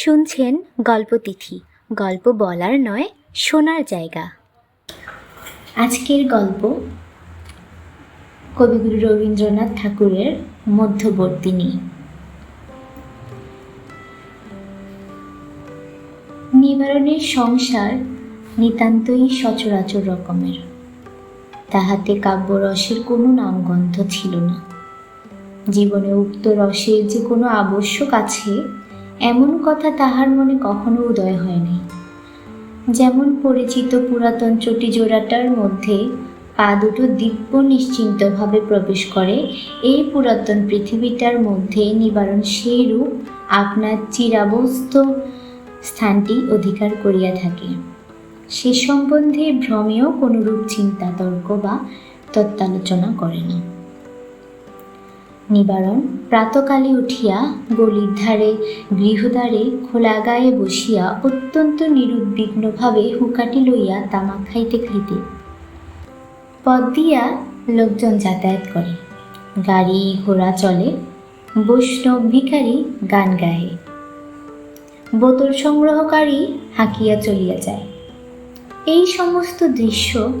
শুনছেন গল্পতিথি গল্প বলার নয়, শোনার জায়গা। আজকের গল্প কবিগুরু রবীন্দ্রনাথ ঠাকুরের মধ্যবর্তিনী নিবারণের সংসার নিতান্তই সচরাচর রকমের। তাহাতে কাব্যরসের কোনো নামগন্ধ ছিল না। জীবনে উক্ত রসের যে কোনো আবশ্যক আছে এমন কথা তাহার মনে কখনো উদয় হয়নি। যেমন পরিচিত পুরাতন চটি জোড়াটার মধ্যে পা দুটো দিব্য নিশ্চিন্তভাবে প্রবেশ করে, এই পুরাতন পৃথিবীটার মধ্যে নিবারণ সেই রূপ আপনার চিরাবস্ত স্থানটি অধিকার করিয়া থাকে। সে সম্বন্ধে ভ্রমেও কোনরূপ চিন্তা তর্ক বা তত্ত্বালোচনা করে না। নিবারণ। প্রাতকালে উঠিয়া গলির ধারে গৃহদ্বারে, খোলা গায়ে বসিয়া অত্যন্ত নিরুদ্বিগ্নভাবে হুকাটি লইয়া তামাক খাইতে খাইতে পথ দিয়া লোকজন যাতায়াত করে। গাড়ি ঘোড়া চলে, বৈষ্ণব ভিখারি গান গায়ে। বোতল সংগ্রহকারী হাঁকিয়া চলিয়া যায়। এই সমস্ত দৃশ্য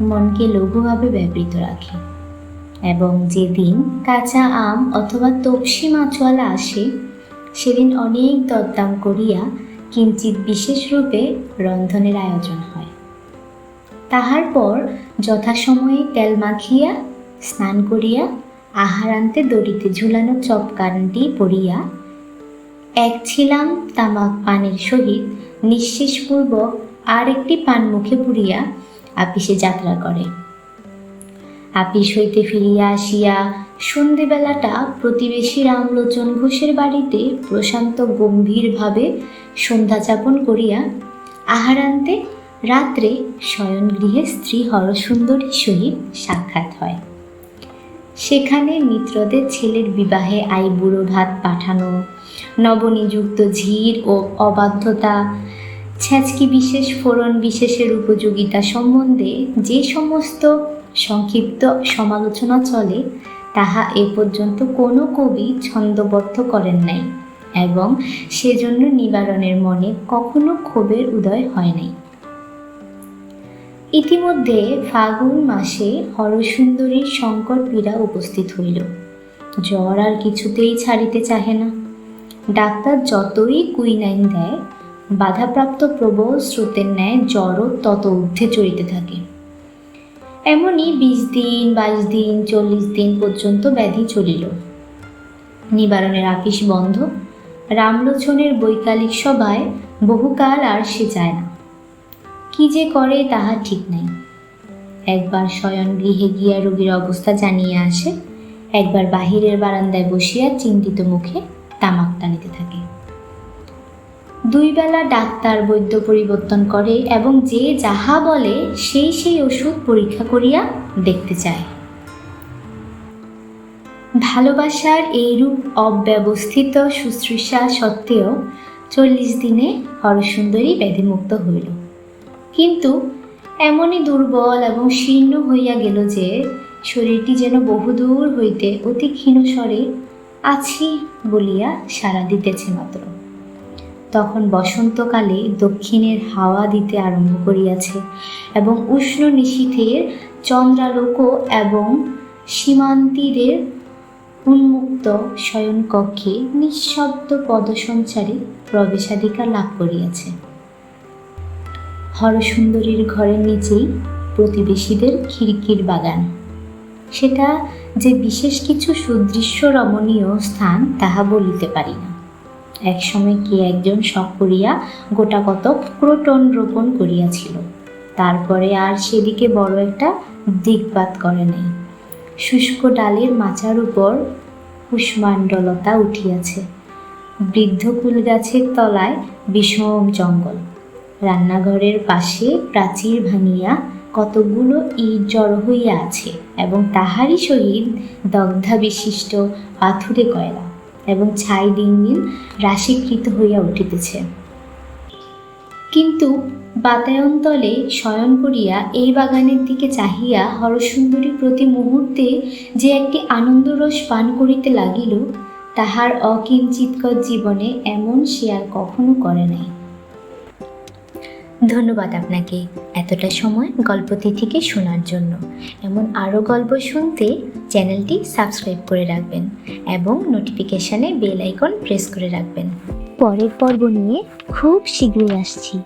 মনকে লঘুভাবে ব্যাপৃত রাখে। এবং যেদিন কাঁচা আম অথবা তপসি মাছওয়ালা আসে, সেদিন অনেক দরদাম করিয়া কিঞ্চিত বিশেষ রূপে রন্ধনের আয়োজন হয়। তাহার পর যথাসময়ে তেল মাখিয়া, স্নান করিয়া, আহার আনতে দড়িতে ঝুলানো চপ কানটি পড়িয়া এক ছিলাম তামাক পানের সহিত নিঃশেষপূর্বক আর একটি পান মুখে পুড়িয়া আপিসে যাত্রা করে। আপিস হইতে ফিরিয়া আসিয়া সন্ধেবেলাটা প্রতিবেশী রামলোচন ঘোষের বাড়িতে প্রশান্ত গম্ভীরভাবে সন্ধ্যাযাপন করিয়া আহারান্তে রাত্রে শয়নগৃহে স্ত্রী হরসুন্দরীর সহিত সাক্ষাৎ হয়। সেখানে মিত্রদের ছেলের বিবাহে আই বুড়ো ভাত পাঠানো, নবনিযুক্ত ঝির ও অবাধ্যতা ছ্যাচকি বিশেষ ফোড়ন বিশেষের উপযোগিতা সম্বন্ধে যে সমস্ত সংক্ষিপ্ত সমালোচনা চলে, তাহা এ পর্যন্ত কোনো কবি ছন্দবদ্ধ করেন নাই এবং সেজন্য নিবারণের মনে কখনো ক্ষোভের উদয় হয় নাই। ইতিমধ্যে ফাগুন মাসে হরসুন্দরীর সংকট পীড়া উপস্থিত হইল। জ্বর আর কিছুতেই ছাড়িতে চাহে না। ডাক্তার যতই কুইনাইন দেয় বাধাপ্রাপ্ত প্রবল স্রোতের ন্যায় জ্বরও তত ঊর্ধ্বে চড়িতে থাকে। এমনই বিশ দিন, বাইশ দিন, চল্লিশ দিন পর্যন্ত ব্যাধি চলিল। নিবারণের আপিস বন্ধ, রামলোচনের বৈকালিক সভায় বহুকাল আর সে যায় না। কি যে করে তাহা ঠিক নাই। একবার শয়ন গৃহে গিয়া রোগীর অবস্থা জানিয়ে আসে, একবার বাহিরের বারান্দায় বসিয়া চিন্তিত মুখে তামাক টানিতে থাকে। দুই বেলা ডাক্তার বৈদ্য পরিবর্তন করে এবং যে যাহা বলে, সেই সেই ওষুধ পরীক্ষা করিয়া দেখতে চায়। ভালোবাসার এইরূপ অব্যবস্থিত শুশ্রূষা সত্ত্বেও চল্লিশ দিনে হরসুন্দরী ব্যাধিমুক্ত হইল। কিন্তু এমনই দুর্বল এবং শীর্ণ হইয়া গেল যে, শরীরটি যেন বহুদূর হইতে অতি ক্ষীণস্বরে, আছি বলিয়া সাড়া দিতেছে মাত্র। তখন বসন্তকালে দক্ষিণের হাওয়া দিতে আরম্ভ করিয়াছে এবং উষ্ণ নিশীথের চন্দ্রালোক এবং সীমান্তীরের উন্মুক্ত শয়নকক্ষে নিঃশব্দ পদসঞ্চারে প্রবেশাধিকার লাভ করিয়াছে। হরসুন্দরীর ঘরের নিচেই প্রতিবেশীদের খিড়কির বাগান। সেটা যে বিশেষ কিছু সুদৃশ্য রমণীয় স্থান, তাহা বলিতে পারি না। একসময় কে একজন শখ করিয়া গোটা কত ক্রোটন রোপণ করিয়াছিল। তারপরে আর সেদিকে বড় একটা দিকপাত করে নাই। শুষ্ক ডালের মাচার উপর কুষ্মাণ্ডলতা উঠিয়াছে। বৃদ্ধ কুল গাছের তলায় বিষম জঙ্গল। রান্নাঘরের পাশে প্রাচীর ভাঙিয়া কতগুলো ইট জড়ো হইয়া আছে এবং তাহারই সহিত দগ্ধা বিশিষ্ট পাথুরে কয়লা। এবং ছাই দিন দিন রাশিকৃত হইয়া উঠিতেছে। কিন্তু বাতায়নতলে শয়ন করিয়া এই বাগানের দিকে চাহিয়া হরসুন্দরী প্রতি মুহূর্তে যে একটি আনন্দরস পান করিতে লাগিল, তাহার অকিঞ্চিতকর জীবনে এমন সে আর কখনো করে নাই। ধন্যবাদ আপনাকে এতটা সময় গল্পটি থেকে শোনার জন্য। এমন আরও গল্প শুনতে চ্যানেলটি সাবস্ক্রাইব করে রাখবেন এবং নোটিফিকেশানে বেল আইকন প্রেস করে রাখবেন। পরের পর্ব নিয়ে খুব শীঘ্রই আসছি।